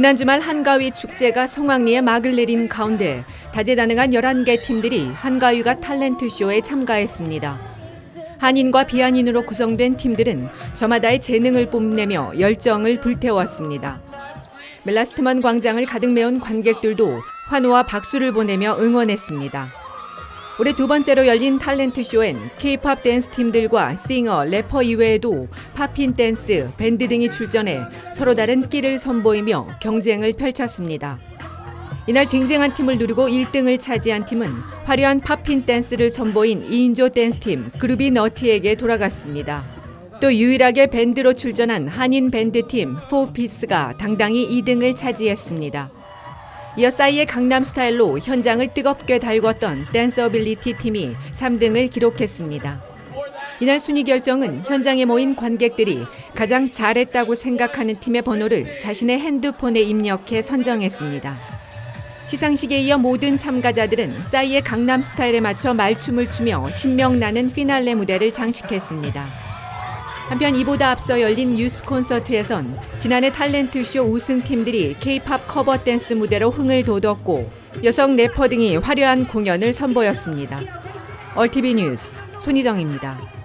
지난 주말 한가위 축제가 성황리에 막을 내린 가운데 다재다능한 11개 팀들이 한가위가 탤런트 쇼에 참가했습니다. 한인과 비한인으로 구성된 팀들은 저마다의 재능을 뽐내며 열정을 불태웠습니다. 멜라스트먼 광장을 가득 메운 관객들도 환호와 박수를 보내며 응원했습니다. 올해 두 번째로 열린 탤런트 쇼엔 K-팝 댄스 팀들과 싱어, 래퍼 이외에도 팝핀 댄스, 밴드 등이 출전해 서로 다른 끼를 선보이며 경쟁을 펼쳤습니다. 이날 쟁쟁한 팀을 누르고 1등을 차지한 팀은 화려한 팝핀 댄스를 선보인 2인조 댄스팀 그루비 너티에게 돌아갔습니다. 또 유일하게 밴드로 출전한 한인 밴드팀 포피스가 당당히 2등을 차지했습니다. 이어 싸이의 강남 스타일로 현장을 뜨겁게 달궜던 댄서빌리티 팀이 3등을 기록했습니다. 이날 순위 결정은 현장에 모인 관객들이 가장 잘했다고 생각하는 팀의 번호를 자신의 핸드폰에 입력해 선정했습니다. 시상식에 이어 모든 참가자들은 싸이의 강남 스타일에 맞춰 말춤을 추며 신명나는 피날레 무대를 장식했습니다. 한편 이보다 앞서 열린 유스 콘서트에선 지난해 탤런트 쇼 우승팀들이 K-팝 커버 댄스 무대로 흥을 돋웠고 여성 래퍼 등이 화려한 공연을 선보였습니다. 얼티비 뉴스 손희정입니다.